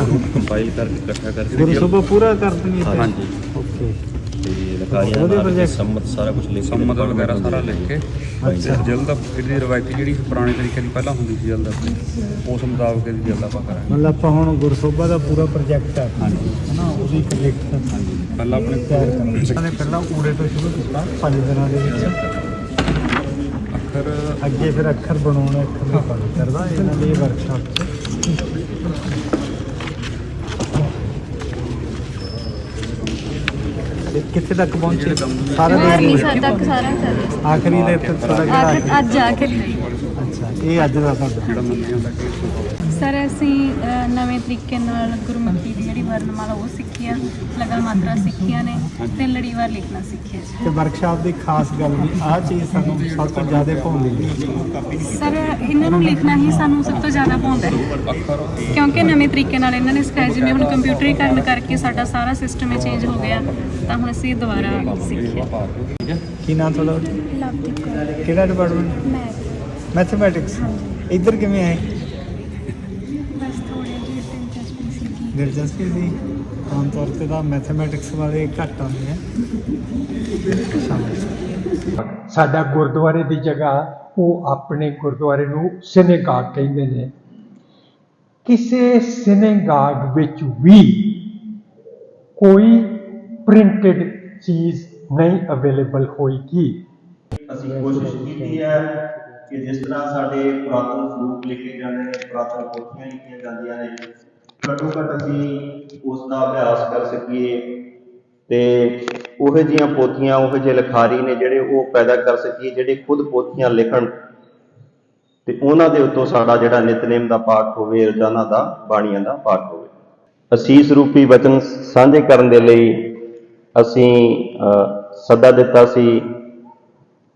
ਅੱਛਾ ਕੰਪਾਈਲ ਕਰਕੇ ਇਕੱਠਾ ਕਰਕੇ ਗੁਰੂ ਸਭਾ ਪੂਰਾ ਕਰ ਦਣੀ ਤੇ ਹਾਂਜੀ। ਓਕੇ ਤੇ ਨਾਲ project? ਸੰਮਤ ਸਾਰਾ ਕੁਝ ਲਿਖ ਕੇ ਸੰਮਤ ਵਗੈਰਾ ਸਾਰਾ ਲਿਖ ਕੇ। ਅੱਛਾ। ਜਲਦ ਇਹਦੀ ਰਵਾਇਤੀ ਜਿਹੜੀ ਪੁਰਾਣੇ ਤਰੀਕੇ ਦੀ ਪਹਿਲਾਂ ਹੁੰਦੀ ਸੀ ਜਲਦ ਆਪਣੀ ਉਸ ਮੁਤਾਬਕ ਇਹਦੀ ਜਲਦ ਆਪਾਂ ਕਰਾਂਗੇ। ਮਤਲਬ ਆਪਾਂ ਹੁਣ ਗੁਰਸੋਬਾ ਦਾ ਪੂਰਾ ਪ੍ਰੋਜੈਕਟ ਹੈ ਹਾਂਜੀ। ਹਨਾ ਉਹਦੀ ਇੱਕ ਲਿਖਤ ਪਹਿਲਾਂ ਆਪਣੇ ਤਿਆਰ ਕਰਨੀ ਪਹਿਲਾਂ ਊੜੇ ਤੋਂ ਸ਼ੁਰੂ ਕੀਤਾ। ਪੰਜ ਦਿਨਾਂ ਦੇ ਵਿੱਚ। ਅੱਖਰ ਅੱਗੇ ਫਿਰ ਅੱਖਰ ਬਣਾਉਣਾ ਅੱਖਰ ਦੀ ਕਰਦਾ। ਇਹਨਾਂ ਦੀ ਵਰਕਸ਼ਾਪ 'ਚ। ਤੇ ਕਿੱਥੇ ਤੱਕ ਪਹੁੰਚੇ? ਸਾਰਾ ਦੇਖ ਸਾਲ ਤੱਕ ਸਾਰਾ ਆਖਰੀ ਦੇ ਤੇ ਥੋੜਾ ਜਿਹੜਾ ਅੱਜ ਆਖਰੀ- ਅੱਜ ਆ ਕੇ ਅੱਛਾ ਇਹ ਅੱਜ ਦਾ ਤੁਹਾਡਾ। ਸਰ ਅਸੀਂ ਨਵੇਂ ਤਰੀਕੇ ਨਾਲ ਗੁਰਮੁਖੀ ਦੀ ਜਿਹੜੀ ਵਰਣਮਾਲਾ ਉਹ ਸਿੱਖੀ ਆ ਲਗਾ ਮਾਤਰਾ ਸਿੱਖੀਆਂ ਨੇ ਤੇ ਲੜੀਵਾਰ ਲਿਖਣਾ ਸਿੱਖਿਆ ਜੀ। ਤੇ ਵਰਕਸ਼ਾਪ ਦੀ ਖਾਸ ਗੱਲ ਵੀ ਆਹ ਚੀਜ਼ ਸਾਨੂੰ ਸਭ ਤੋਂ ਜ਼ਿਆਦਾ ਭਾਉਂਦੀ ਹੈ। ਸਰ ਇਹਨਾਂ ਨੂੰ ਲਿਖਣਾ ਹੀ ਸਾਨੂੰ ਸਭ ਤੋਂ ਜ਼ਿਆਦਾ ਪਾਉਂਦਾ ਹੈ। ਕਿਉਂਕਿ ਨਵੇਂ ਤਰੀਕੇ ਨਾਲ ਇਹਨਾਂ ਨੇ ਸਿਖਾਇਆ ਜਿਵੇਂ ਹੁਣ ਕੰਪਿਊਟਰੀਕਰਨ ਕਰਕੇ ਸਾਡਾ ਸਾਰਾ ਸਿਸਟਮ ਹੀ ਚੇਂਜ ਹੋ ਗਿਆ ਤਾਂ ਹੁਣ ਅਸੀਂ ਦੁਬਾਰਾ ਸਿੱਖਿਆ। ਕੀ ਨਾਮ ਤੁਹਾਡਾ? ਲਵਦੀਪ ਕੌਰ। ਕਿਹੜਾ ਡਿਪਾਰਟਮੈਂਟ ਮੈਥਮੈਟਿਕਸ ਇੱਧਰ ਕਿਵੇਂ ਆਏ ਬਸ ਥੋੜੇ ਜਿਹੇ ਦਿਲਚਸਪੀ ਸੀ। ਆਮ ਤੌਰ ਤੇ ਤਾਂ ਮੈਥਮੈਟਿਕਸ ਵਾਲੇ ਘੱਟ ਆਉਂਦੇ ਆ। ਸਾਡਾ ਗੁਰਦੁਆਰੇ ਦੀ ਜਗ੍ਹਾ ਉਹ ਆਪਣੇ ਗੁਰਦੁਆਰੇ ਨੂੰ ਸਿਨੇਗਾਗ ਕਹਿੰਦੇ ਨੇ। ਕਿਸੇ ਸਿਨੇਗਾਗ ਵਿੱਚ ਵੀ ਕੋਈ ਪ੍ਰਿੰਟਡ ਚੀਜ਼ ਨਹੀਂ ਅਵੇਲੇਬਲ ਹੋਏਗੀ। ਅਸੀਂ ਕੋਸ਼ਿਸ਼ ਕੀਤੀ ਹੈ ਕਿ ਜਿਸ ਤਰ੍ਹਾਂ ਸਾਡੇ ਪੁਰਾਤਨ ਸਰੂਪ ਲਿਖੇ ਜਾਂਦੇ ਨੇ ਪੁਰਾਤਨ ਪੋਥੀਆਂ ਲਿਖੀਆਂ ਜਾਂਦੀਆਂ ਨੇ ਘੱਟੋ ਘੱਟ ਅਸੀਂ ਉਸ ਦਾ ਅਭਿਆਸ ਕਰ ਸਕੀਏ ਤੇ ਉਹੋ ਜਿਹੀਆਂ ਪੋਥੀਆਂ, ਉਹੋ ਜਿਹੇ ਲਿਖਾਰੀ ਨੇ ਜਿਹੜੇ ਉਹ ਪੈਦਾ ਕਰ ਸਕੀਏ, ਜਿਹੜੇ ਖੁਦ ਪੋਥੀਆਂ ਲਿਖਣ ਤੇ ਉਹਨਾਂ ਦੇ ਉੱਤੋਂ ਸਾਡਾ ਜਿਹੜਾ ਨਿਤਨੇਮ ਦਾ ਪਾਠ ਹੋਵੇ, ਰੋਜ਼ਾਨਾ ਦਾ, ਬਾਣੀਆਂ ਦਾ ਪਾਠ ਹੋਵੇ। ਅਸੀਸ ਰੂਪੀ ਵਚਨ ਸਾਂਝੇ ਕਰਨ ਦੇ ਲਈ ਅਸੀਂ ਸੱਦਾ ਦਿੱਤਾ ਸੀ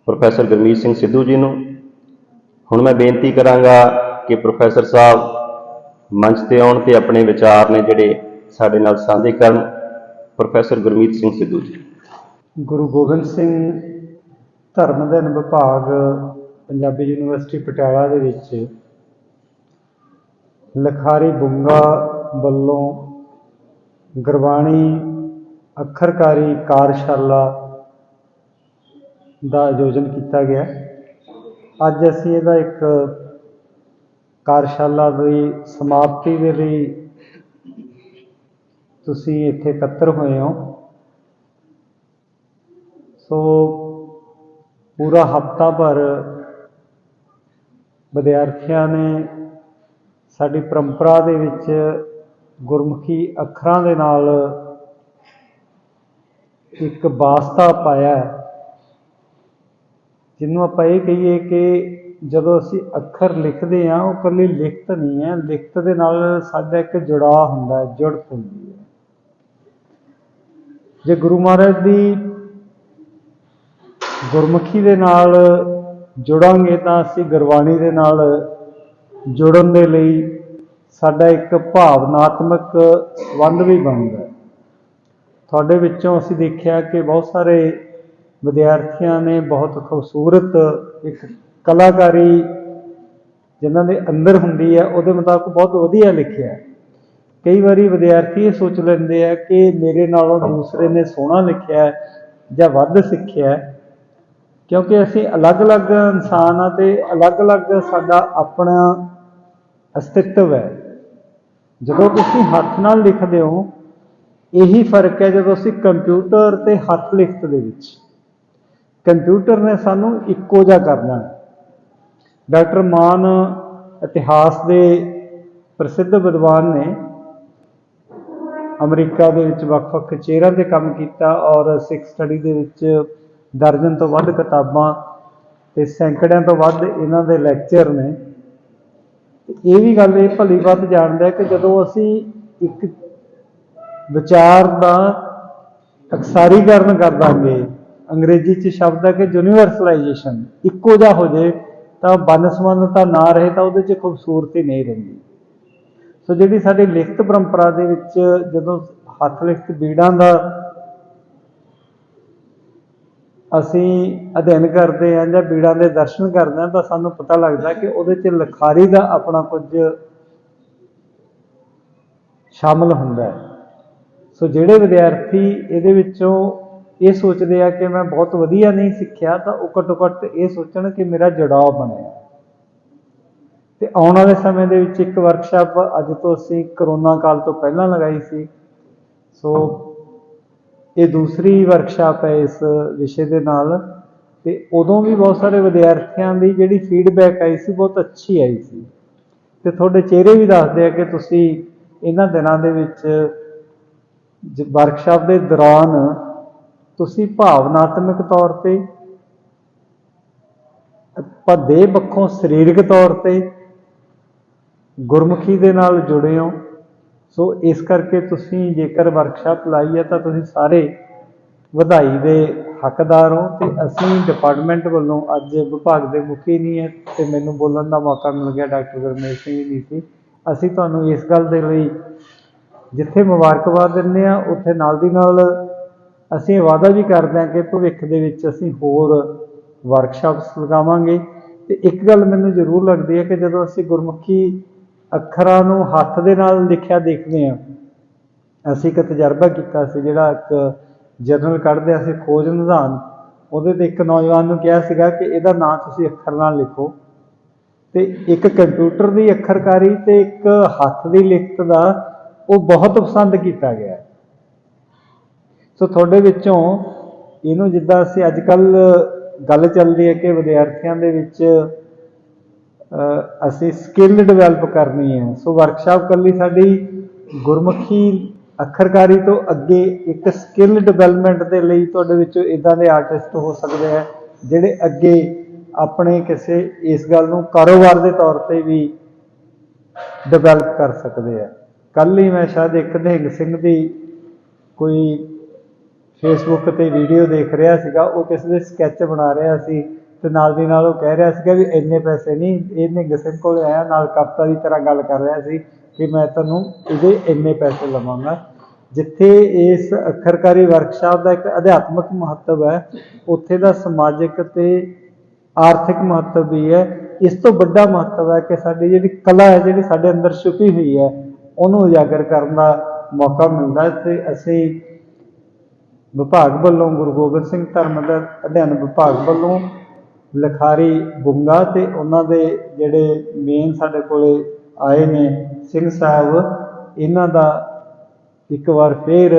ਪ੍ਰੋਫੈਸਰ ਗੁਰਮੀਤ ਸਿੰਘ ਸਿੱਧੂ ਜੀ ਨੂੰ। ਹੁਣ ਮੈਂ ਬੇਨਤੀ ਕਰਾਂਗਾ ਕਿ ਪ੍ਰੋਫੈਸਰ ਸਾਹਿਬ ਮੰਚ ਤੇ ਆਉਣ ਤੇ ਆਪਣੇ ਵਿਚਾਰ ਨੇ ਜਿਹੜੇ ਸਾਡੇ ਨਾਲ ਸਾਂਝੇ ਕਰਨ ਪ੍ਰੋਫੈਸਰ ਗੁਰਮੀਤ ਸਿੰਘ ਸਿੱਧੂ ਜੀ। ਗੁਰੂ ਗੋਬਿੰਦ ਸਿੰਘ ਧਰਮ ਅਧਿਐਨ ਵਿਭਾਗ, ਪੰਜਾਬੀ ਯੂਨੀਵਰਸਿਟੀ ਪਟਿਆਲਾ ਦੇ ਵਿੱਚ ਲਖਾਰੀ ਬੁੰਗਾ ਵੱਲੋਂ ਗੁਰਬਾਣੀ ਅੱਖਰਕਾਰੀ ਕਾਰਜਸ਼ਾਲਾ ਦਾ ਆਯੋਜਨ ਕੀਤਾ ਗਿਆ। ਅੱਜ ਅਸੀਂ ਇਹਦਾ ਇੱਕ ਕਾਰਸ਼ਾਲਾ ਦੀ ਸਮਾਪਤੀ ਦੇ ਲਈ ਤੁਸੀਂ ਇੱਥੇ ਇਕੱਤਰ ਹੋਏ ਹੋ। ਸੋ ਪੂਰਾ ਹਫਤਾ ਭਰ ਵਿਦਿਆਰਥੀਆਂ ਨੇ ਸਾਡੀ ਪਰੰਪਰਾ ਦੇ ਵਿੱਚ ਗੁਰਮੁਖੀ ਅੱਖਰਾਂ ਦੇ ਨਾਲ ਇੱਕ ਵਾਸਤਾ ਪਾਇਆ ਜਿਹਨੂੰ ਆਪਾਂ ਇਹ ਕਹੀਏ ਕਿ ਜਦੋਂ ਅਸੀਂ ਅੱਖਰ ਲਿਖਦੇ ਹਾਂ, ਉਹ ਇਕੱਲੀ ਲਿਖਤ ਨਹੀਂ ਹੈ। ਲਿਖਤ ਦੇ ਨਾਲ ਸਾਡਾ ਇੱਕ ਜੁੜਾਅ ਹੁੰਦਾ ਹੈ, ਜੁੜਤ ਹੁੰਦੀ ਹੈ। ਜੇ ਗੁਰੂ ਮਹਾਰਾਜ ਦੀ ਗੁਰਮੁਖੀ ਦੇ ਨਾਲ ਜੁੜਾਂਗੇ, ਤਾਂ ਅਸੀਂ ਗੁਰਬਾਣੀ ਦੇ ਨਾਲ ਜੁੜਨ ਦੇ ਲਈ ਸਾਡਾ ਇੱਕ ਭਾਵਨਾਤਮਕ ਸੰਬੰਧ ਵੀ ਬਣਦਾ ਤੁਹਾਡੇ ਵਿੱਚੋਂ ਅਸੀਂ ਦੇਖਿਆ ਕਿ ਬਹੁਤ ਸਾਰੇ ਵਿਦਿਆਰਥੀਆਂ ਨੇ ਬਹੁਤ ਖੂਬਸੂਰਤ ਇੱਕ ਕਲਾਕਾਰੀ ਜਿਨ੍ਹਾਂ ਦੇ ਅੰਦਰ ਹੁੰਦੀ ਹੈ, ਉਹਦੇ ਮੁਤਾਬਕ ਬਹੁਤ ਵਧੀਆ ਲਿਖਿਆ ਕਈ ਵਾਰੀ ਵਿਦਿਆਰਥੀ ਇਹ ਸੋਚ ਲੈਂਦੇ ਆ ਕਿ ਮੇਰੇ ਨਾਲੋਂ ਦੂਸਰੇ ਨੇ ਸੋਹਣਾ ਲਿਖਿਆ ਜਾਂ ਵੱਧ ਸਿੱਖਿਆ ਕਿਉਂਕਿ ਅਸੀਂ ਅਲੱਗ-ਅਲੱਗ ਇਨਸਾਨ ਆ ਤੇ ਅਲੱਗ-ਅਲੱਗ ਸਾਡਾ ਆਪਣਾ ਅਸਤਿਤਵ ਹੈ। ਜਦੋਂ ਤੁਸੀਂ ਹੱਥ ਨਾਲ ਲਿਖਦੇ ਹੋ, ਇਹੀ ਫ਼ਰਕ ਹੈ ਜਦੋਂ ਅਸੀਂ ਕੰਪਿਊਟਰ ਤੇ ਹੱਥ ਲਿਖਤ ਦੇ ਵਿੱਚ। ਕੰਪਿਊਟਰ ਨੇ ਸਾਨੂੰ ਇੱਕੋ ਜਿਹਾ ਕਰਨਾ ਹੈ। ਡਾਕਟਰ ਮਾਨ ਇਤਿਹਾਸ ਦੇ ਪ੍ਰਸਿੱਧ ਵਿਦਵਾਨ ਨੇ ਅਮਰੀਕਾ ਦੇ ਵਿੱਚ ਵੱਖ-ਵੱਖ ਚਿਹਰਿਆਂ ਤੇ ਕੰਮ ਕੀਤਾ ਔਰ ਸਿੱਖ ਸਟੱਡੀ ਦੇ ਵਿੱਚ ਦਰਜਨ ਤੋਂ ਵੱਧ ਕਿਤਾਬਾਂ ਤੇ ਸੈਂਕੜਿਆਂ ਤੋਂ ਵੱਧ ਇਹਨਾਂ ਦੇ ਲੈਕਚਰ ਨੇ। ਤੇ ਇਹ ਵੀ ਗੱਲ ਇਹ ਭਲੀ ਵੱਧ ਜਾਣਦਾ ਹੈ ਕਿ ਜਦੋਂ ਅਸੀਂ ਇੱਕ ਵਿਚਾਰ ਦਾ ਅਕਸਾਰੀਕਰਨ ਕਰ ਦਾਂਗੇ, ਅੰਗਰੇਜ਼ੀ ਚ ਸ਼ਬਦ ਹੈ ਕਿ ਯੂਨੀਵਰਸਲਾਈਜੇਸ਼ਨ ਇੱਕੋ ਜਿਹਾ ਹੋ ਜੇ ਤਾਂ ਬਨਸਬੰਦਤਾ ਨਾ ਰਹੇ ਤਾਂ ਉਹਦੇ ਚ ਖੂਬਸੂਰਤੀ ਨਹੀਂ ਰਹਿੰਦੀ। ਸੋ ਜਿਹੜੀ ਸਾਡੀ ਲਿਖਤ ਪਰੰਪਰਾ ਦੇ ਵਿੱਚ ਜਦੋਂ ਹੱਥ ਲਿਖਤ ਬੀੜਾਂ ਦਾ ਅਸੀਂ ਅਧਿਐਨ ਕਰਦੇ ਹਾਂ ਜਾਂ ਬੀੜਾਂ ਦੇ ਦਰਸ਼ਨ ਕਰਦੇ ਹਾਂ ਤਾਂ ਸਾਨੂੰ ਪਤਾ ਲੱਗਦਾ ਕਿ ਉਹਦੇ 'ਚ ਲਖਾਰੀ ਦਾ ਆਪਣਾ ਕੁਝ ਸ਼ਾਮਲ ਹੁੰਦਾ ਹੈ। ਸੋ ਜਿਹੜੇ ਵਿਦਿਆਰਥੀ ਇਹਦੇ ਵਿੱਚੋਂ ਇਹ ਸੋਚਦੇ ਆ ਕਿ ਮੈਂ ਬਹੁਤ ਵਧੀਆ ਨਹੀਂ ਸਿੱਖਿਆ ਤਾਂ ਉਹ ਘੱਟੋ ਘੱਟ ਇਹ ਸੋਚਣ ਕਿ ਮੇਰਾ ਜੁੜਾਅ ਬਣਿਆ। ਤੇ ਆਉਣ ਵਾਲੇ ਸਮੇਂ ਦੇ ਵਿੱਚ ਇੱਕ ਵਰਕਸ਼ਾਪ ਅੱਜ ਤੋਂ ਅਸੀਂ ਕਰੋਨਾ ਕਾਲ ਤੋਂ ਪਹਿਲਾਂ ਲਗਾਈ ਸੀ। ਸੋ ਇਹ ਦੂਸਰੀ ਵਰਕਸ਼ਾਪ ਹੈ ਇਸ ਵਿਸ਼ੇ ਦੇ ਨਾਲ। ਤੇ ਉਦੋਂ ਵੀ ਬਹੁਤ ਸਾਰੇ ਵਿਦਿਆਰਥੀਆਂ ਦੀ ਜਿਹੜੀ ਫੀਡਬੈਕ ਆਈ ਸੀ, ਬਹੁਤ ਅੱਛੀ ਆਈ ਸੀ। ਤੇ ਤੁਹਾਡੇ ਚਿਹਰੇ ਵੀ ਦੱਸਦੇ ਆ ਕਿ ਤੁਸੀਂ ਇਹਨਾਂ ਦਿਨਾਂ ਦੇ ਵਿੱਚ ਵਰਕਸ਼ਾਪ ਦੇ ਦੌਰਾਨ ਤੁਸੀਂ ਭਾਵਨਾਤਮਕ ਤੌਰ ਤੇ ਆਪਾਂ ਦੇਹ ਪੱਖੋਂ ਸਰੀਰਕ ਤੌਰ ਤੇ ਗੁਰਮੁਖੀ ਦੇ ਨਾਲ ਜੁੜੇ ਹੋ, ਸੋ ਇਸ ਕਰਕੇ ਤੁਸੀਂ ਜੇਕਰ ਵਰਕਸ਼ਾਪ ਲਾਈ ਹੈ ਤਾਂ ਤੁਸੀਂ ਸਾਰੇ ਵਧਾਈ ਦੇ ਹੱਕਦਾਰ ਹੋ ਤੇ ਅਸੀਂ ਡਿਪਾਰਟਮੈਂਟ ਵੱਲੋਂ ਅੱਜ ਵਿਭਾਗ ਦੇ ਮੁਖੀ ਨਹੀਂ ਹੈ ਤੇ ਮੈਨੂੰ ਬੋਲਣ ਦਾ ਮੌਕਾ ਮਿਲ ਗਿਆ ਡਾਕਟਰ ਗੁਰਮੇਸ਼ ਸਿੰਘ ਜੀ ਸੀ ਅਸੀਂ ਤੁਹਾਨੂੰ ਇਸ ਗੱਲ ਦੇ ਲਈ ਜਿੱਥੇ ਮੁਬਾਰਕਬਾਦ ਦਿੰਦੇ ਆ ਉੱਥੇ ਨਾਲ ਦੀ ਨਾਲ ਅਸੀਂ ਇਹ ਵਾਅਦਾ ਵੀ ਕਰਦੇ ਹਾਂ ਕਿ ਭਵਿੱਖ ਦੇ ਵਿੱਚ ਅਸੀਂ ਹੋਰ ਵਰਕਸ਼ਾਪਸ ਲਗਾਵਾਂਗੇ। ਤੇ ਇੱਕ ਗੱਲ ਮੈਨੂੰ ਜ਼ਰੂਰ ਲੱਗਦੀ ਹੈ ਕਿ ਜਦੋਂ ਅਸੀਂ ਗੁਰਮੁਖੀ ਅੱਖਰਾਂ ਨੂੰ ਹੱਥ ਦੇ ਨਾਲ ਲਿਖਿਆ ਦੇਖਦੇ ਹਾਂ, ਅਸੀਂ ਇੱਕ ਤਜਰਬਾ ਕੀਤਾ ਸੀ, ਜਿਹੜਾ ਇੱਕ ਜਰਨਲ ਕੱਢਦੇ ਅਸੀਂ, ਖੋਜ ਨਿਧਾਨ। ਉਹਦੇ ਤੇ ਇੱਕ ਨੌਜਵਾਨ ਨੂੰ ਕਿਹਾ ਸੀਗਾ ਕਿ ਇਹਦਾ ਨਾਂ ਤੁਸੀਂ ਅੱਖਰ ਨਾਲ ਲਿਖੋ। ਤੇ ਇੱਕ ਕੰਪਿਊਟਰ ਦੀ ਅੱਖਰਕਾਰੀ ਤੇ ਇੱਕ ਹੱਥ ਦੀ ਲਿਖਤ ਦਾ ਉਹ ਬਹੁਤ ਪਸੰਦ ਕੀਤਾ ਗਿਆ। ਸੋ ਤੁਹਾਡੇ ਵਿੱਚੋਂ ਇਹਨੂੰ ਜਿੱਦਾਂ ਅਸੀਂ ਅੱਜ ਕੱਲ ਗੱਲ ਚੱਲਦੀ ਹੈ ਕਿ ਵਿਦਿਆਰਥੀਆਂ ਦੇ ਵਿੱਚ ਅਸੀਂ ਸਕਿੱਲ ਡਿਵੈਲਪ ਕਰਨੀ ਹੈ। ਸੋ ਵਰਕਸ਼ਾਪ ਕੱਲੀ ਸਾਡੀ ਗੁਰਮੁਖੀ ਅੱਖਰਕਾਰੀ ਤੋਂ ਅੱਗੇ ਇੱਕ ਸਕਿੱਲ ਡਿਵੈਲਪਮੈਂਟ ਦੇ ਲਈ ਤੁਹਾਡੇ ਵਿੱਚੋਂ ਇਦਾਂ ਦੇ ਆਰਟਿਸਟ ਹੋ ਸਕਦੇ ਆ ਜਿਹੜੇ ਅੱਗੇ ਆਪਣੇ ਕਿਸੇ ਇਸ ਗੱਲ ਨੂੰ ਕਾਰੋਬਾਰ ਦੇ ਤੌਰ ਤੇ ਵੀ ਡਿਵੈਲਪ ਕਰ ਸਕਦੇ ਆ ਕੱਲ ਹੀ ਮੈਂ ਸ਼ਾਇਦ ਇੱਕ ਨਿਹੰਗ ਸਿੰਘ ਦੀ ਕੋਈ ਫੇਸਬੁੱਕ ਤੇ ਵੀਡੀਓ ਦੇਖ ਰਿਹਾ ਸੀਗਾ, ਉਹ ਕਿਸੇ ਦੇ ਸਕੈਚ ਬਣਾ ਰਿਹਾ ਸੀ ਤੇ ਨਾਲ ਦੀ ਨਾਲ ਉਹ ਕਹਿ ਰਿਹਾ ਸੀਗਾ ਵੀ ਇੰਨੇ ਪੈਸੇ ਨਹੀਂ ਇਹਨੇ ਨਿਹੰਗ ਕੋਲ ਆਇਆ, ਨਾਲ ਕਪਤਾ ਦੀ ਤਰ੍ਹਾਂ ਗੱਲ ਕਰ ਰਿਹਾ ਸੀ ਕਿ ਮੈਂ ਤੁਹਾਨੂੰ ਇਹਦੇ ਇੰਨੇ ਪੈਸੇ ਲਵਾਂਗਾ। ਜਿੱਥੇ ਇਸ ਅੱਖਰਕਾਰੀ ਵਰਕਸ਼ਾਪ ਦਾ ਇੱਕ ਅਧਿਆਤਮਕ ਮਹੱਤਵ ਹੈ, ਉੱਥੇ ਦਾ ਸਮਾਜਿਕ ਤੇ ਆਰਥਿਕ ਮਹੱਤਵ ਵੀ ਹੈ। ਇਸ ਤੋਂ ਵੱਡਾ ਮਹੱਤਵ ਹੈ ਕਿ ਸਾਡੀ ਜਿਹੜੀ ਕਲਾ ਹੈ, ਜਿਹੜੀ ਸਾਡੇ ਅੰਦਰ ਛੁਪੀ ਹੋਈ ਹੈ, ਉਹਨੂੰ ਉਜਾਗਰ ਕਰਨ ਦਾ ਮੌਕਾ ਮਿਲਦਾ ਹੈ ਤੇ ਅਸੀਂ ਵਿਭਾਗ ਵੱਲੋਂ ਗੁਰੂ ਗੋਬਿੰਦ ਸਿੰਘ ਧਰਮ ਦਾ ਅਧਿਐਨ ਵਿਭਾਗ ਵੱਲੋਂ ਲਖਾਰੀ ਬੁੰਗਾ ਤੇ ਉਹਨਾਂ ਦੇ ਜਿਹੜੇ ਮੇਨ ਸਾਡੇ ਕੋਲੇ ਆਏ ਨੇ ਸਿੰਘ ਸਾਹਿਬ, ਇਹਨਾਂ ਦਾ ਇੱਕ ਵਾਰ ਫੇਰ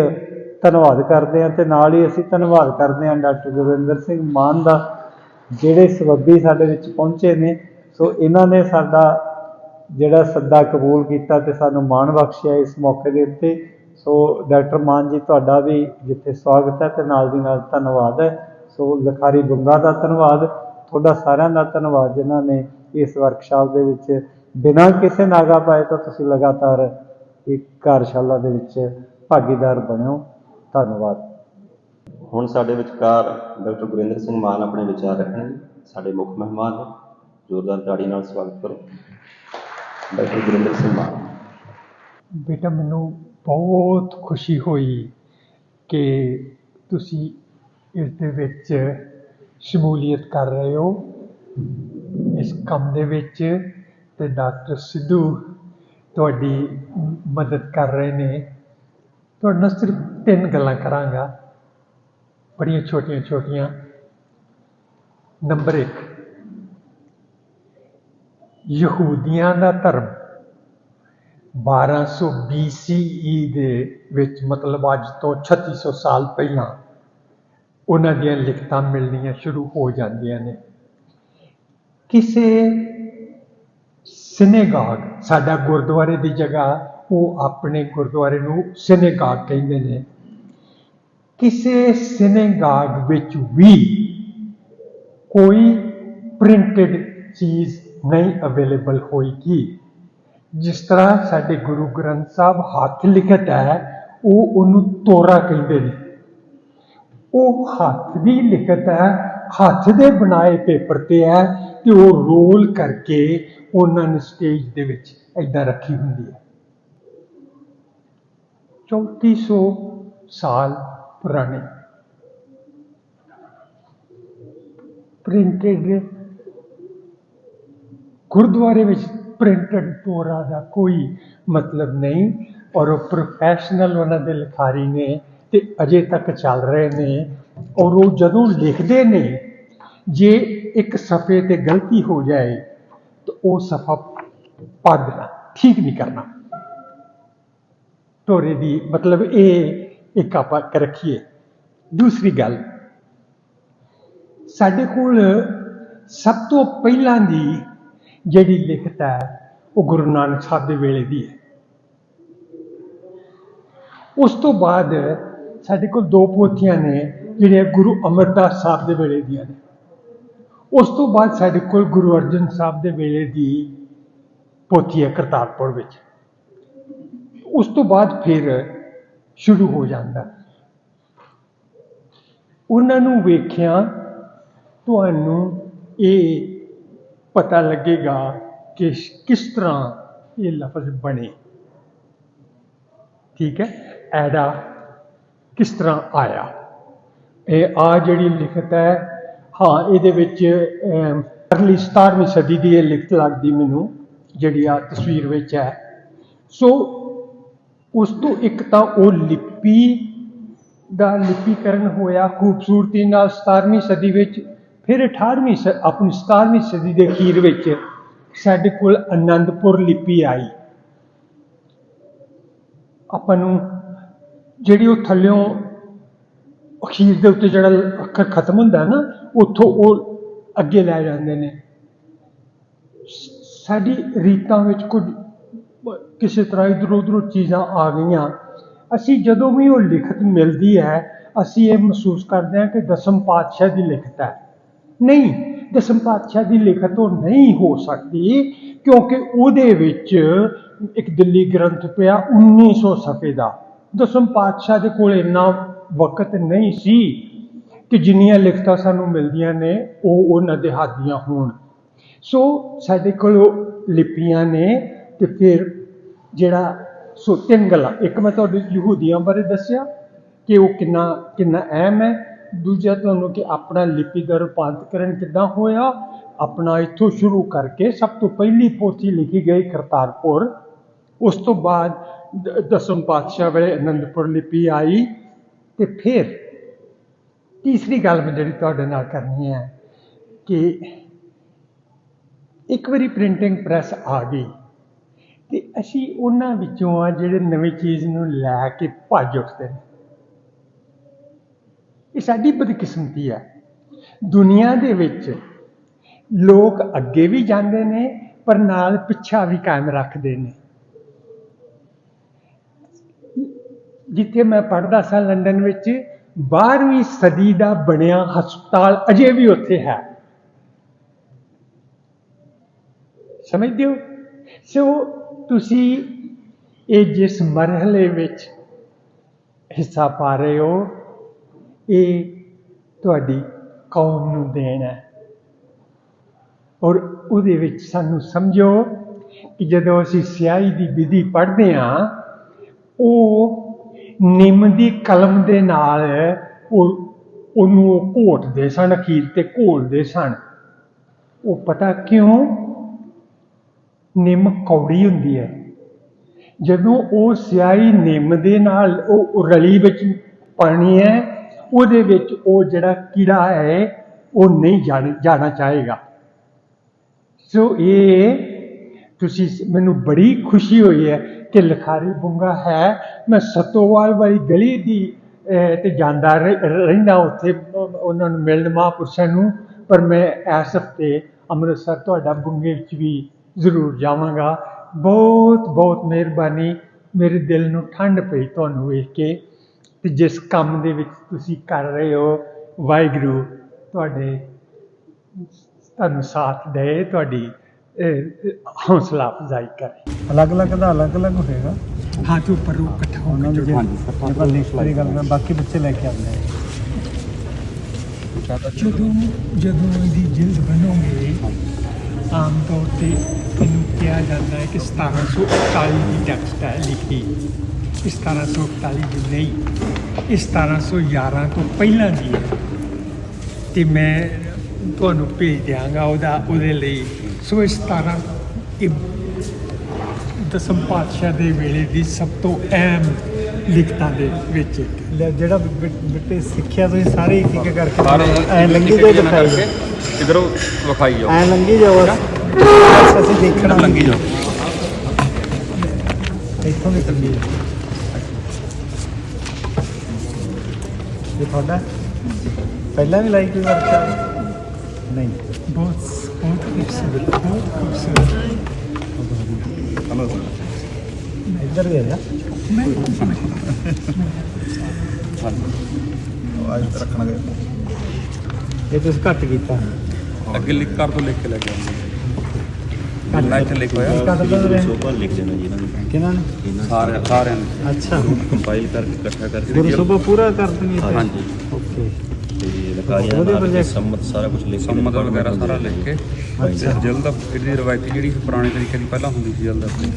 ਧੰਨਵਾਦ ਕਰਦੇ ਹਾਂ ਤੇ ਨਾਲ ਹੀ ਅਸੀਂ ਧੰਨਵਾਦ ਕਰਦੇ ਹਾਂ ਡਾਕਟਰ ਗੁਰਵਿੰਦਰ ਸਿੰਘ ਮਾਨ ਦਾ, ਜਿਹੜੇ ਸਬੱਬੀ ਸਾਡੇ ਵਿੱਚ ਪਹੁੰਚੇ ਨੇ। ਸੋ ਇਹਨਾਂ ਨੇ ਸਾਡਾ ਜਿਹੜਾ ਸੱਦਾ ਕਬੂਲ ਕੀਤਾ ਤੇ ਸਾਨੂੰ ਮਾਣ ਬਖਸ਼ਿਆ ਇਸ ਮੌਕੇ ਦੇ ਉੱਤੇ। ਸੋ ਡਾਕਟਰ ਮਾਨ ਜੀ ਤੁਹਾਡਾ ਵੀ ਜਿੱਥੇ ਸਵਾਗਤ ਹੈ ਤੇ ਨਾਲ ਦੀ ਨਾਲ ਧੰਨਵਾਦ ਹੈ। ਸੋ ਲਖਾਰੀ ਬੰਗਾ ਦਾ ਧੰਨਵਾਦ ਤੁਹਾਡਾ ਸਾਰਿਆਂ ਦਾ ਧੰਨਵਾਦ ਜਿਨ੍ਹਾਂ ਨੇ ਇਸ ਵਰਕਸ਼ਾਪ ਦੇ ਵਿੱਚ ਬਿਨਾਂ ਕਿਸੇ ਨਾਗਾ ਪਾਏ ਤਾਂ ਤੁਸੀਂ ਲਗਾਤਾਰ ਇੱਕ ਕਾਰਜਸ਼ਾਲਾ ਦੇ ਵਿੱਚ ਭਾਗੀਦਾਰ ਬਣਿਓ। ਧੰਨਵਾਦ। ਹੁਣ ਸਾਡੇ ਵਿਚਕਾਰ ਡਾਕਟਰ ਗੁਰਿੰਦਰ ਸਿੰਘ ਮਾਨ ਆਪਣੇ ਵਿਚਾਰ ਰੱਖਣਗੇ। ਸਾਡੇ ਮੁੱਖ ਮਹਿਮਾਨ ਜ਼ੋਰਦਾਰ ਤਾੜੀ ਨਾਲ ਸਵਾਗਤ ਕਰੋ। ਡਾਕਟਰ ਗੁਰਿੰਦਰ ਸਿੰਘ ਮਾਨ। ਬੇਟਾ ਮੈਨੂੰ ਬਹੁਤ ਖੁਸ਼ੀ ਹੋਈ ਕਿ ਤੁਸੀਂ ਇਸ ਦੇ ਵਿੱਚ ਸ਼ਮੂਲੀਅਤ ਕਰ ਰਹੇ ਹੋ। ਇਸ ਕੰਮ ਦੇ ਵਿੱਚ ਤੇ ਡਾਕਟਰ ਸਿੱਧੂ ਤੁਹਾਡੀ ਮਦਦ ਕਰ ਰਹੇ ਨੇ। ਤੁਹਾਡੇ ਨਾਲ ਸਿਰਫ ਤਿੰਨ ਗੱਲਾਂ ਕਰਾਂਗਾ। ਬੜੀਆਂ ਛੋਟੀਆਂ ਛੋਟੀਆਂ। ਨੰਬਰ 1 ਯਹੂਦੀਆਂ ਦਾ ਧਰਮ। 1200 BCE ਦੇ ਵਿੱਚ ਮਤਲਬ ਅੱਜ ਤੋਂ 3600 ਸਾਲ ਪਹਿਲਾਂ ਉਹਨਾਂ ਦੀਆਂ ਲਿਖਤਾਂ ਮਿਲਣੀਆਂ ਸ਼ੁਰੂ ਹੋ ਜਾਂਦੀਆਂ ਨੇ। ਕਿਸੇ ਸਿਨੇਗਾਗ, ਸਾਡਾ ਗੁਰਦੁਆਰੇ ਦੀ ਜਗ੍ਹਾ, ਉਹ ਆਪਣੇ ਗੁਰਦੁਆਰੇ ਨੂੰ ਸਿਨੇਗਾਗ ਕਹਿੰਦੇ ਨੇ। ਕਿਸੇ ਸਿਨੇਗਾਗ ਵਿੱਚ ਵੀ ਕੋਈ ਪ੍ਰਿੰਟਡ ਚੀਜ਼ ਨਹੀਂ ਅਵੇਲੇਬਲ ਹੋਏਗੀ। ਜਿਸ ਤਰ੍ਹਾਂ ਸਾਡੇ ਗੁਰੂ ਗ੍ਰੰਥ ਸਾਹਿਬ ਹੱਥ ਲਿਖਤ ਹੈ, ਉਹ ਉਹਨੂੰ ਤੋਰਾ ਕਹਿੰਦੇ ਨੇ। ਉਹ ਹੱਥ ਦੀ ਲਿਖਤ ਹੈ, ਹੱਥ ਦੇ ਬਣਾਏ ਪੇਪਰ ਤੇ ਹੈ ਤੇ ਉਹ ਰੋਲ ਕਰਕੇ ਉਹਨਾਂ ਨੇ ਸਟੇਜ ਦੇ ਵਿੱਚ ਏਦਾਂ ਰੱਖੀ ਹੁੰਦੀ ਹੈ। 3400 ਸਾਲ ਪੁਰਾਣੇ। ਪ੍ਰਿੰਟਡ ਗੁਰਦੁਆਰੇ ਵਿੱਚ ਪ੍ਰਿੰਟਡ ਤੋਰਾ ਦਾ ਕੋਈ ਮਤਲਬ ਨਹੀਂ। ਔਰ ਉਹ ਪ੍ਰੋਫੈਸ਼ਨਲ ਉਹਨਾਂ ਦੇ ਲਿਖਾਰੀ ਨੇ ਤੇ ਅਜੇ ਤੱਕ ਚੱਲ ਰਹੇ ਨੇ। ਔਰ ਉਹ ਜਦੋਂ ਲਿਖਦੇ ਨੇ, ਜੇ ਇੱਕ ਸਫੇ ਤੇ ਗਲਤੀ ਹੋ ਜਾਏ, ਤਾਂ ਉਹ ਸਫਾ ਪਾ ਦੇਣਾ ਠੀਕ ਨਹੀਂ ਕਰਨਾ। ਤੋਰੇ ਦੀ ਮਤਲਬ ਇਹ, ਇੱਕ ਆਪਾਂ ਕ ਰੱਖੀਏ। ਦੂਸਰੀ ਗੱਲ, ਸਾਡੇ ਕੋਲ ਸਭ ਤੋਂ ਪਹਿਲਾਂ ਦੀ ਜਿਹੜੀ ਲਿਖਤ ਹੈ, ਉਹ ਗੁਰੂ ਨਾਨਕ ਸਾਹਿਬ ਦੇ ਵੇਲੇ ਦੀ ਹੈ। ਉਸ ਤੋਂ ਬਾਅਦ ਸਾਡੇ ਕੋਲ ਦੋ ਪੋਥੀਆਂ ਨੇ, ਜਿਹੜੀਆਂ ਗੁਰੂ ਅਮਰਦਾਸ ਸਾਹਿਬ ਦੇ ਵੇਲੇ ਦੀਆਂ ਨੇ। ਉਸ ਤੋਂ ਬਾਅਦ ਸਾਡੇ ਕੋਲ ਗੁਰੂ ਅਰਜਨ ਸਾਹਿਬ ਦੇ ਵੇਲੇ ਦੀ ਪੋਥੀ ਹੈ ਕਰਤਾਰਪੁਰ ਵਿੱਚ। ਉਸ ਤੋਂ ਬਾਅਦ ਫਿਰ ਸ਼ੁਰੂ ਹੋ ਜਾਂਦਾ। ਉਹਨਾਂ ਨੂੰ ਵੇਖਿਆ ਤੁਹਾਨੂੰ ਇਹ ਪਤਾ ਲੱਗੇਗਾ ਕਿ ਕਿਸ ਤਰ੍ਹਾਂ ਇਹ ਲਫ਼ਜ਼ ਬਣੇ। ਠੀਕ ਹੈ? ਐਡਾ ਕਿਸ ਤਰ੍ਹਾਂ ਆਇਆ? ਇਹ ਆ ਜਿਹੜੀ ਲਿਖਤ ਹੈ ਹਾਂ ਇਹਦੇ ਵਿੱਚ ਅਮ, ਅਰਲੀ 17ਵੀਂ ਸਦੀ ਦੀ ਇਹ ਲਿਖਤ ਲੱਗਦੀ ਮੈਨੂੰ ਜਿਹੜੀ ਆ ਤਸਵੀਰ ਵਿੱਚ ਹੈ। ਸੋ ਉਸ ਤੋਂ ਇੱਕ ਤਾਂ ਉਹ ਲਿਪੀ ਦਾ ਲਿਪੀਕਰਨ ਹੋਇਆ ਖੂਬਸੂਰਤੀ ਨਾਲ 17ਵੀਂ ਸਦੀ ਵਿੱਚ। ਫਿਰ 18ਵੀਂ ਸ- ਆਪਣੀ 17ਵੀਂ ਸਦੀ ਦੇ ਅਖੀਰ ਵਿੱਚ ਸਾਡੇ ਕੋਲ ਆਨੰਦਪੁਰ ਲਿਪੀ ਆਈ। ਆਪਾਂ ਨੂੰ ਜਿਹੜੀ ਉਹ ਥੱਲਿਓਂ ਅਖੀਰ ਦੇ ਉੱਤੇ ਜਿਹੜਾ ਅੱਖਰ ਖਤਮ ਹੁੰਦਾ ਨਾ, ਉੱਥੋਂ ਉਹ ਅੱਗੇ ਲੈ ਜਾਂਦੇ ਨੇ। ਸਾਡੀ ਰੀਤਾਂ ਵਿੱਚ ਕੁਝ ਕਿਸੇ ਤਰ੍ਹਾਂ ਇਧਰ ਉਧਰੋਂ ਚੀਜ਼ਾਂ ਆ ਗਈਆਂ। ਅਸੀਂ ਜਦੋਂ ਵੀ ਉਹ ਲਿਖਤ ਮਿਲਦੀ ਹੈ, ਅਸੀਂ ਇਹ ਮਹਿਸੂਸ ਕਰਦੇ ਹਾਂ ਕਿ ਦਸਮ ਪਾਤਸ਼ਾਹ ਦੀ ਲਿਖਤ ਹੈ। ਨਹੀਂ, ਦਸਮ ਪਾਤਸ਼ਾਹ ਦੀ ਲਿਖਤ ਉਹ ਨਹੀਂ ਹੋ ਸਕਦੀ, ਕਿਉਂਕਿ ਉਹਦੇ ਵਿੱਚ ਇੱਕ ਦਿੱਲੀ ਗ੍ਰੰਥ ਪਿਆ 1900 ਸਫੇ ਦਾ। ਦਸਮ ਪਾਤਸ਼ਾਹ ਦੇ ਕੋਲ ਇੰਨਾ ਵਕਤ ਨਹੀਂ ਸੀ ਕਿ ਜਿੰਨੀਆਂ ਲਿਖਤਾਂ ਸਾਨੂੰ ਮਿਲਦੀਆਂ ਨੇ, ਉਹ ਉਹਨਾਂ ਦੇ ਹੱਥ ਦੀਆਂ ਹੋਣ। ਸੋ ਸਾਡੇ ਕੋਲ ਉਹ ਲਿਪੀਆਂ ਨੇ ਤੇ ਫਿਰ ਜਿਹੜਾ ਸੋ ਤਿੰਨ ਗੱਲਾਂ। ਇੱਕ ਮੈਂ ਤੁਹਾਡੇ ਯਹੂਦੀਆਂ ਬਾਰੇ ਦੱਸਿਆ ਕਿ ਉਹ ਕਿੰਨਾ ਕਿੰਨਾ ਅਹਿਮ ਹੈ। ਦੂਜਾ ਤੁਹਾਨੂੰ ਕਿ ਆਪਣਾ ਲਿਪੀ ਦਾ ਰੂਪਾਂਤਰਣ ਕਿੱਦਾਂ ਹੋਇਆ? ਆਪਣਾ ਇੱਥੋਂ ਸ਼ੁਰੂ ਕਰਕੇ ਸਭ ਤੋਂ ਪਹਿਲੀ ਪੋਥੀ ਲਿਖੀ ਗਈ ਕਰਤਾਰਪੁਰ। ਉਸ ਤੋਂ ਬਾਅਦ ਦਸਮ ਪਾਤਸ਼ਾਹ ਵੇਲੇ ਅਨੰਦਪੁਰ ਲਿਪੀ ਆਈ ਤੇ ਫਿਰ ਤੀਸਰੀ ਗੱਲ ਮੈਂ ਜਿਹੜੀ ਤੁਹਾਡੇ ਨਾਲ ਕਰਨੀ ਹੈ ਕਿ ਇੱਕ ਵਾਰੀ ਪ੍ਰਿੰਟਿੰਗ ਪ੍ਰੈਸ ਆ ਗਈ ਤੇ ਅਸੀਂ ਉਹਨਾਂ ਵਿੱਚੋਂ ਆ ਜਿਹੜੇ ਨਵੀਂ ਚੀਜ਼ ਨੂੰ ਲੈ ਕੇ ਭੱਜ ਉੱਠਦੇ ਨੇ। ਇਹ ਸਾਡੀ ਬਦਕਿਸਮਤੀ ਹੈ ਦੁਨੀਆ ਦੇ ਵਿੱਚ ਲੋਕ ਅੱਗੇ ਵੀ ਜਾਂਦੇ ਨੇ, ਪਰ ਨਾਲ ਪਿੱਛਾ ਵੀ ਕਾਇਮ ਰੱਖਦੇ ਨੇ। ਜਿੱਥੇ ਮੈਂ ਪੜ੍ਹਦਾ ਸਾਂ ਲੰਡਨ ਵਿੱਚ 12ਵੀਂ ਸਦੀ ਦਾ ਬਣਿਆ ਹਸਪਤਾਲ ਅਜੇ ਵੀ ਉੱਥੇ ਹੈ। ਸਮਝਦੇ ਹੋ? ਸੋ ਤੁਸੀਂ ਇਹ ਜਿਸ ਮਰਹਲੇ ਵਿੱਚ ਹਿੱਸਾ ਪਾ ਰਹੇ ਹੋ ਇਹ ਤੁਹਾਡੀ ਕੌਮ ਨੂੰ ਦੇਣ ਹੈ। ਔਰ ਉਹਦੇ ਵਿੱਚ ਸਾਨੂੰ ਸਮਝੋ ਕਿ ਜਦੋਂ ਅਸੀਂ ਸਿਆਹੀ ਦੀ ਵਿਧੀ ਪੜ੍ਹਦੇ ਹਾਂ, ਉਹ ਨਿੰਮ ਦੀ ਕਲਮ ਦੇ ਨਾਲ ਉਹ, ਉਹਨੂੰ ਉਹ ਘੋਟਦੇ ਸਨ, ਅਖੀਰ ਤੇ ਘੋਲਦੇ ਸਨ। ਉਹ ਪਤਾ ਕਿਉਂ? ਨਿੰਮ ਕੌੜੀ ਹੁੰਦੀ ਹੈ। ਜਦੋਂ ਉਹ ਸਿਆਹੀ ਨਿੰਮ ਦੇ ਨਾਲ ਉਹ ਉਹ ਰਲੀ ਵਿੱਚ ਪਾਣੀ ਹੈ ਉਹਦੇ ਵਿੱਚ ਉਹ ਜਿਹੜਾ ਕੀੜਾ ਹੈ ਉਹ ਨਹੀਂ ਜਾਣ- ਜਾਣਾ ਚਾਹੇਗਾ। ਸੋ ਇਹ ਤੁਸੀਂ ਮੈਨੂੰ ਬੜੀ ਖੁਸ਼ੀ ਹੋਈ ਹੈ ਕਿ ਲਖਾਰੀ ਬੁੰਗਾ ਹੈ। ਮੈਂ ਸਤੋਵਾਲ ਵਾਲੀ ਗਲੀ ਦੀ ਅਹ, ਤੇ ਜਾਂਦਾ ਰਹਿੰਦਾ ਉੱਥੇ ਉਹਨਾਂ ਨੂੰ ਮਿਲਣ ਮਹਾਂਪੁਰਸ਼ਾਂ ਨੂੰ। ਪਰ ਮੈਂ ਇਸ ਹਫ਼ਤੇ ਅੰਮ੍ਰਿਤਸਰ ਤੁਹਾਡਾ ਬੁੰਗੇ ਵਿੱਚ ਵੀ ਜ਼ਰੂਰ ਜਾਵਾਂਗਾ। ਬਹੁਤ ਬਹੁਤ ਮਿਹਰਬਾਨੀ। ਮੇਰੇ ਦਿਲ ਨੂੰ ਠੰਡ ਪਈ ਤੁਹਾਨੂੰ ਵੇਖ ਕੇ। ਤੇ ਜਿਸ ਕੰਮ ਦੇ ਵਿੱਚ ਤੁਸੀਂ ਕਰ ਰਹੇ ਹੋ ਵਾਹਿਗੁਰੂ ਤੁਹਾਡੇ ਤੁਹਾਨੂੰ ਸਾਥ ਦੇ ਤੁਹਾਡੀ ਹੌਸਲਾ ਅਫਜ਼ਾਈ ਕਰੇ। ਅਲੱਗ-ਅਲੱਗ ਦਾ ਅਲੱਗ-ਅਲੱਗ ਹੋਏਗਾ। ਹਾਂ ਤੇ ਉੱਪਰ ਉਹ ਇਕੱਠਾ ਹੋ ਉਹਨਾਂ ਕੇ ਦੀ ਜੁੜਿਆ ਜਿਹੜੀ ਆਪਾਂ ਲਿਖਤ ਦੀ ਗੱਲ ਮੈਂ ਬਾਕੀ ਬੱਚੇ ਲੈ ਕੇ ਆਉਂਦੇ ਆ ਜਦੋਂ ਜਦੋਂ ਇਹਦੀ ਜਿਲਦ ਬਣੋਗੇ ਆਮ ਤੌਰ ਤੇ ਇਹਨੂੰ ਕਿਹਾ ਜਾਂਦਾ ਹੈ ਕਿ 1741 ਦੀ ਟੈਕਸਟ ਹੈ ਲਿਖੀ। 1741 ਦੀ ਨਹੀਂ ਇਹ 1711 ਤੋਂ ਪਹਿਲਾਂ ਦੀ ਹੈ। ਤੇ ਮੈਂ ਤੁਹਾਨੂੰ ਭੇਜ ਦਿਆਂਗਾ ਉਹਦਾ ਉਹਦੇ ਲਈ। ਸੋ ਇਹ 17 ਇਹ ਦਸਮ ਪਾਤਸ਼ਾਹ ਦੇ ਵੇਲੇ ਦੀ ਸਭ ਤੋਂ ਅਹਿਮ ਲਿਖਤਾਂ ਦੇ ਵਿੱਚ ਜਿਹੜਾ ਬਿੱਟੇ ਸਿੱਖਿਆ ਤੁਸੀਂ ਸਾਰੇ ਇੱਕ ਇੱਕ ਕਰਕੇ ਐ ਲੰਗੀ ਜੋ ਦਿਖਾਈ ਇਧਰੋਂ ਵਿਖਾਈ ਜਾਓ। ਐ ਲੰਗੀ ਜਾਓ ਅਸੀਂ ਦੇਖਣਾ। ਲੰਗੀ ਜਾਓ। ਇੱਥੋਂ ਵੀ ਲੰਗੀ ਇਹ ਤੁਹਾਡਾ ਪਹਿਲਾਂ ਵੀ ਲਾਈ ਕੋਈ ਵਰਕਸ਼ਾਪ ਨਹੀਂ। ਬਹੁਤ ਬਹੁਤ ਖੂਬਸੂਰਤ ਬਹੁਤ ਖੂਬਸੂਰਤ। ਇੱਧਰ ਦੇ ਜਾ ਇਹ ਤੁਸੀਂ ਘੱਟ ਕੀਤਾ। ਅੱਗੇ ਲਿਖ ਕਰ ਤੋਂ ਲਿਖ ਕੇ ਲੈ ਕੇ ਆਉਂਦੇ ਮੈਂ ਇੱਥੇ ਲਿਖ ਹੋਇਆ। ਘੱਟ ਤਾਂ ਰਹੇ ਸੋਭਾ ਲਿਖ ਦੇਣਾ ਜੀ ਇਹਨਾਂ ਨੂੰ। ਕਿਹਨਾਂ ਨੇ? ਇਹਨਾਂ ਸਾਰੇ ਸਾਰਿਆਂ ਨੇ। ਅੱਛਾ। ਕੰਪਾਈਲ ਕਰਕੇ ਇਕੱਠਾ ਕਰਕੇ ਗੁਰੂ ਸਭਾ ਪੂਰਾ ਕਰ ਦੇਣੀ ਇੱਥੇ? ਹਾਂਜੀ। ਓਕੇ ਤੇ ਲਖਾਰੀਆਂ ਉਹਦੇ ਨਾਲ project- ਸੰਮਤ ਸਾਰਾ ਕੁਝ ਲਿਖ ਕੇ ਸੰਮਤ ਵਗੈਰਾ ਸਾਰਾ ਲਿਖ ਕੇ। ਅੱਛਾ। ਜਲਦ ਇਹਦੀ ਰਵਾਇਤੀ ਜਿਹੜੀ ਪੁਰਾਣੇ ਤਰੀਕੇ ਦੀ ਪਹਿਲਾਂ ਹੁੰਦੀ ਸੀ ਜਲਦ ਆਪਣੀ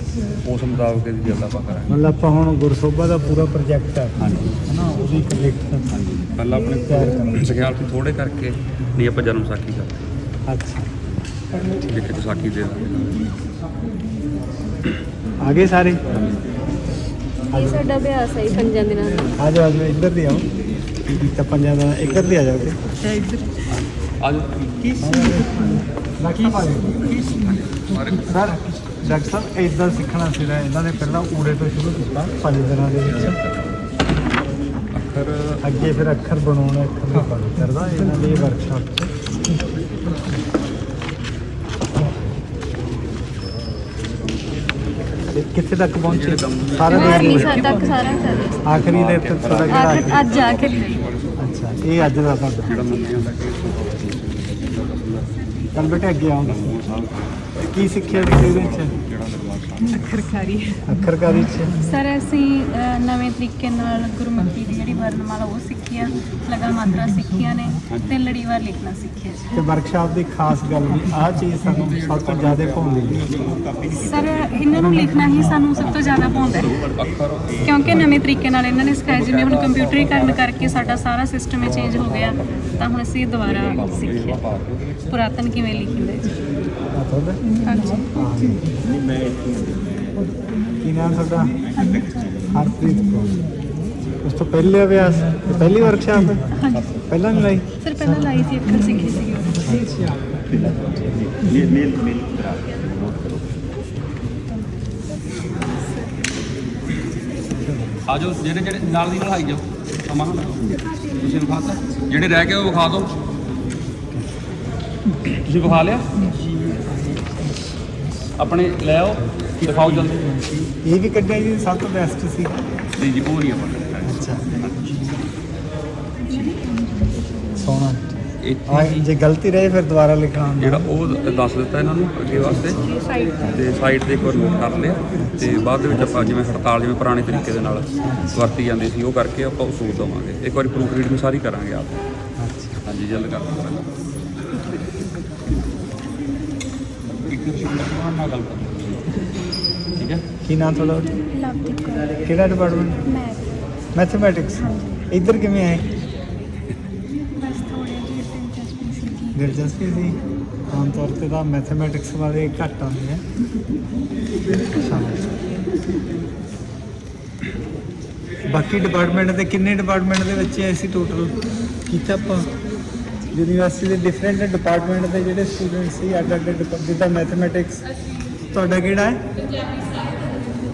ਉਸ ਮੁਤਾਬਕ ਇਹਦੀ ਜਲਦ ਆਪਾਂ ਕਰਾਂਗੇ। ਮਤਲਬ ਆਪਾਂ ਹੁਣ ਗੁਰਸੋਭਾ ਦਾ ਪੂਰਾ ਪ੍ਰੋਜੈਕਟ ਹੈ ਹਾਂਜੀ। ਹਨਾ ਉਹਦੀ ਕਲੈਕਟ ਹਾਂਜੀ। ਪਹਿਲਾਂ ਆਪਣੇ ਸਿਖਿਆਰਥੀ ਥੋੜੇ ਕਰਕੇ ਨਹੀਂ ਆਪਾਂ ਜਨਮ ਸਾਖੀ ਕਰਦੇ। ਅੱਛਾ। ਜਿੱਥੇ ਵਿਸਾਖੀ ਦੇ ਆਗੇ ਸਾਰੇ? ਇਹ ਸਾਡਾ ਅਭਿਆਸ ਹੈ ਜੀ ਪੰਜਾਂ ਦਿਨਾਂ ਦਾ। ਆ ਜਾਓ ਆ ਜਾਓ ਇੱਧਰ ਦੀ ਆਓ। ਇੱਕ ਤਾਂ ਪੰਜਾਂ ਦਾ ਇੱਧਰ ਦੀ ਆ ਜਾਓਗੇ ਅੱਜ ਬਾਕੀ ਸਰ ਡਾਕਟਰ ਸਾਹਿਬ ਇਦਾਂ ਸਿੱਖਣਾ ਸੀਗਾ ਇਹਨਾਂ ਨੇ ਪਹਿਲਾਂ ਊੜੇ ਤੋਂ ਸ਼ੁਰੂ ਕੀਤਾ ਪੰਜ ਦਿਨਾਂ ਦੇ ਵਿੱਚ। ਅੱਖਰ ਅੱਗੇ ਫਿਰ ਅੱਖਰ ਬਣਾਉਣਾ ਅੱਖਰ ਪੜ੍ਹ ਕਰਦਾ ਇਹਨਾਂ ਦੀ ਵਰਕਸ਼ਾਪ 'ਚ ਕਿੱਥੇ ਤੱਕ ਪਹੁੰਚੇ? ਸਾਰਾ ਆਖਰੀ ਦੇਖ ਸਾਲ ਤੱਕ ਸਾਰਾ ਆਖਰੀ ਦੇ ਤੇ ਤੁਹਾਡਾ ਕਿਹੜਾ ਆਖਰ ਆਖਰੀ? ਅੱਜ ਆਖਰੀ। ਅੱਛਾ ਇਹ ਅੱਜ ਦਾ ਤੁਹਾਡਾ। ਜਿਹੜਾ ਮੰਨਿਆ ਹੁੰਦਾ ਕਿ ਚੱਲ ਬੇਟੇ ਅੱਗੇ ਆਓ। ਕੀ ਸਿੱਖਿਆ ਇਹਦੇ ਵਿੱਚ? ਅੱਖਰਕਾਰੀ। ਅੱਖਰਕਾਰੀ ਚ। ਸਰ ਅਸੀਂ ਨਵੇਂ ਤਰੀਕੇ ਨਾਲ ਗੁਰਮੁਖੀ ਦੀ ਜਿਹੜੀ ਵਰਣਮਾਲਾ ਉਹ ਸਿੱਖੀ ਆ ਲਗਾ ਮਾਤਰਾ ਸਿੱਖੀਆਂ ਨੇ ਤੇ ਲੜੀਵਾਰ ਲਿਖਣਾ ਸਿੱਖਿਆ ਜੀ। ਤੇ ਵਰਕਸ਼ਾਪ ਦੀ ਖਾਸ ਗੱਲ ਵੀ ਆਹ ਚੀਜ਼ ਸਾਨੂੰ ਸਭ ਤੋਂ ਜ਼ਿਆਦਾ ਭਾਉਂਦੀ ਹੈ। ਸਰ ਇਹਨਾਂ ਨੂੰ ਲਿਖਣਾ ਹੀ ਸਾਨੂੰ ਸਭ ਤੋਂ ਜ਼ਿਆਦਾ ਭਾਉਂਦਾ ਹੈ। ਕਿਉਂਕਿ ਨਵੇਂ ਤਰੀਕੇ ਨਾਲ ਇਹਨਾਂ ਨੇ ਸਿਖਾਇਆ ਜਿਵੇਂ ਹੁਣ ਕੰਪਿਊਟਰੀਕਰਨ ਕਰਕੇ ਸਾਡਾ ਸਾਰਾ ਸਿਸਟਮ ਹੀ ਚੇਂਜ ਹੋ ਗਿਆ ਤਾਂ ਹੁਣ ਅਸੀਂ ਦੁਬਾਰਾ ਸਿੱਖਿਆ। ਪੁਰਾਤਨ ਕਿਵੇਂ ਲਿਖੀਂਦੇ ਜੀ? ਤੁਹਾਡਾ? ਹਾਂਜੀ। ਕੀ ਨਾਮ ਤੁਹਾਡਾ? ਹਰਪ੍ਰੀਤ ਕੌਰ। ਉਸ ਤੋਂ ਪਹਿਲੇ ਅਭਿਆਸ ਇਹ ਪਹਿਲੀ ਵਰਕਸ਼ਾਪ ਹੈ ਪਹਿਲਾਂ ਨਹੀਂ ਲਾਈ? ਸਰ ਪਹਿਲਾਂ ਲਾਈ ਸੀ ਅੱਖਰ ਸਿੱਖੀ ਸੀ। ਮੇਲ ਮੇਲ ਮੇਲ ਕਰਾ ਕੇ ਨੋਟ ਕਰੋ ਆ ਜਾਓ ਜਿਹੜੇ ਜਿਹੜੇ ਨਾਲ ਦੀ ਨਾਲ ਆਈ ਜਾਓ। ਸਮਾਂ ਨਾ ਲਾਓ। ਤੁਸੀਂ ਵਿਖਾਤਾ ਜਿਹੜੇ ਰਹਿ ਗਏ ਉਹ ਵਿਖਾ ਦਿਓ। ਤੁਸੀਂ ਵਿਖਾ ਲਿਆ? ਆਪਣੇ ਲੈ ਆਓ ਦਿਖਾਓ ਜਲਦੀ। ਇਹ ਵੀ ਕੱਢਿਆ ਜੀ ਸਭ ਤੋਂ ਬੈਸਟ ਸੀ। ਨਹੀਂ ਜੀ ਉਹ ਨਹੀਂ ਆਪਾਂ ਅੱਛਾ। ਸੋਹਣਾ। ਇੱਥੇ ਜੇ। ਗਲਤੀ ਰਹੇ ਫਿਰ ਦੁਬਾਰਾ ਲਿਖਣਾ ਜਿਹੜਾ ਉਹ ਦੱਸ ਦਿੱਤਾ ਇਹਨਾਂ ਨੂੰ ਅੱਗੇ ਵਾਸਤੇ। ਤੇ। ਸਾਈਡ ਤੇ ਇੱਕ ਵਾਰ ਨੋਟ ਕਰ ਲਿਆ। ਤੇ ਬਾਅਦ ਦੇ ਵਿੱਚ ਆਪਾਂ ਜਿਵੇਂ ਹੜਤਾਲ ਜਿਵੇਂ ਪੁਰਾਣੇ ਤਰੀਕੇ ਦੇ ਨਾਲ ਵਰਤੀ ਜਾਂਦੀ ਸੀ ਉਹ ਕਰਕੇ ਆਪਾਂ ਉਸੂਲ ਦਵਾਂਗੇ। ਇੱਕ ਵਾਰੀ ਪ੍ਰੂਫ ਰੀਡਿੰਗ ਸਾਰੀ ਕਰਾਂਗੇ ਆਪ। ਹਾਂਜੀ ਜਲਦ ਕਰ ਨਾਲ ਗੱਲ ਠੀਕ ਹੈ? ਕੀ ਨਾਮ ਤੁਹਾਡਾ? ਲਵਦੀਪ ਕੌਰ ਕਿਹੜਾ ਡਿਪਾਰਟਮੈਂਟ ਮੈਥ ਮੈਥਮੈਟਿਕਸ ਇੱਧਰ ਕਿਵੇਂ ਆਏ? ਬਸ ਥੋੜੇ ਜਿਹੇ ਦਿਲਚਸਪੀ ਸੀ ਦਿਲਚਸਪੀ ਸੀ? ਆਮ ਤੌਰ ਤੇ ਤਾਂ ਮੈਥਮੈਟਿਕਸ ਬਾਰੇ ਘੱਟ ਆਉਂਦੀ ਹੈ। ਬਾਕੀ ਡਿਪਾਰਟਮੈਂਟ ਦੇ ਕਿੰਨੇ ਡਿਪਾਰਟਮੈਂਟ ਦੇ ਬੱਚੇ ਆਏ ਸੀ ਟੋਟਲ ਕੀਤਾ ਆਪਾਂ? ਯੂਨੀਵਰਸਿਟੀ ਦੇ ਡਿਫਰੈਂਟ ਡਿਪਾਰਟਮੈਂਟ ਦੇ ਜਿਹੜੇ ਸਟੂਡੈਂਟ ਸੀ ਅੱਡ ਅੱਡ ਜਿੱਦਾਂ ਮੈਥਮੈਟਿਕਸ ਤੁਹਾਡਾ ਕਿਹੜਾ ਹੈ?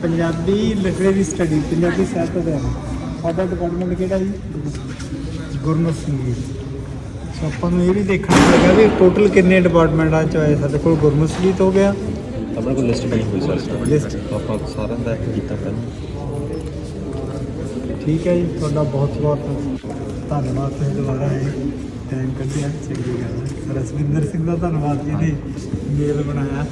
ਪੰਜਾਬੀ ਲਿਟਰੇਰੀ ਸਟੱਡੀ ਪੰਜਾਬੀ ਸਾਹਿਤ ਦਾ ਹੈ ਤੁਹਾਡਾ ਡਿਪਾਰਟਮੈਂਟ ਕਿਹੜਾ ਜੀ? ਗੁਰਮੁਖ ਸਿੰਘ ਜੀ ਸੋ ਆਪਾਂ ਨੂੰ ਇਹ ਵੀ ਦੇਖਣਾ ਪਏਗਾ ਵੀ ਟੋਟਲ ਕਿੰਨੇ ਡਿਪਾਰਟਮੈਂਟ ਆ ਚਾਹੇ ਸਾਡੇ ਕੋਲ ਗੁਰਮੁਖ ਸੰਗੀਤ ਹੋ ਗਿਆ। ਆਪਣੇ ਕੋਲ ਲਿਸਟ ਬਣੀ ਹੋਈ ਸਰ। List। ਆਪਾਂ ਸਾਰਿਆਂ ਦਾ ਕੀਤਾ ਪਹਿਲਾਂ। ਠੀਕ ਹੈ ਜੀ ਤੁਹਾਡਾ ਬਹੁਤ ਬਹੁਤ ਧੰਨਵਾਦ ਤੁਸੀਂ ਦੁਬਾਰਾ ਆਏ। ਟਾਈਮ ਕੱਢਿਆ ਚੰਗੀ ਗੱਲ ਹੈ। ਰਸਵਿੰਦਰ ਸਿੰਘ ਦਾ ਧੰਨਵਾਦ ਜੀ ਨੇ ਮੇਲ ਬਣਾਇਆ।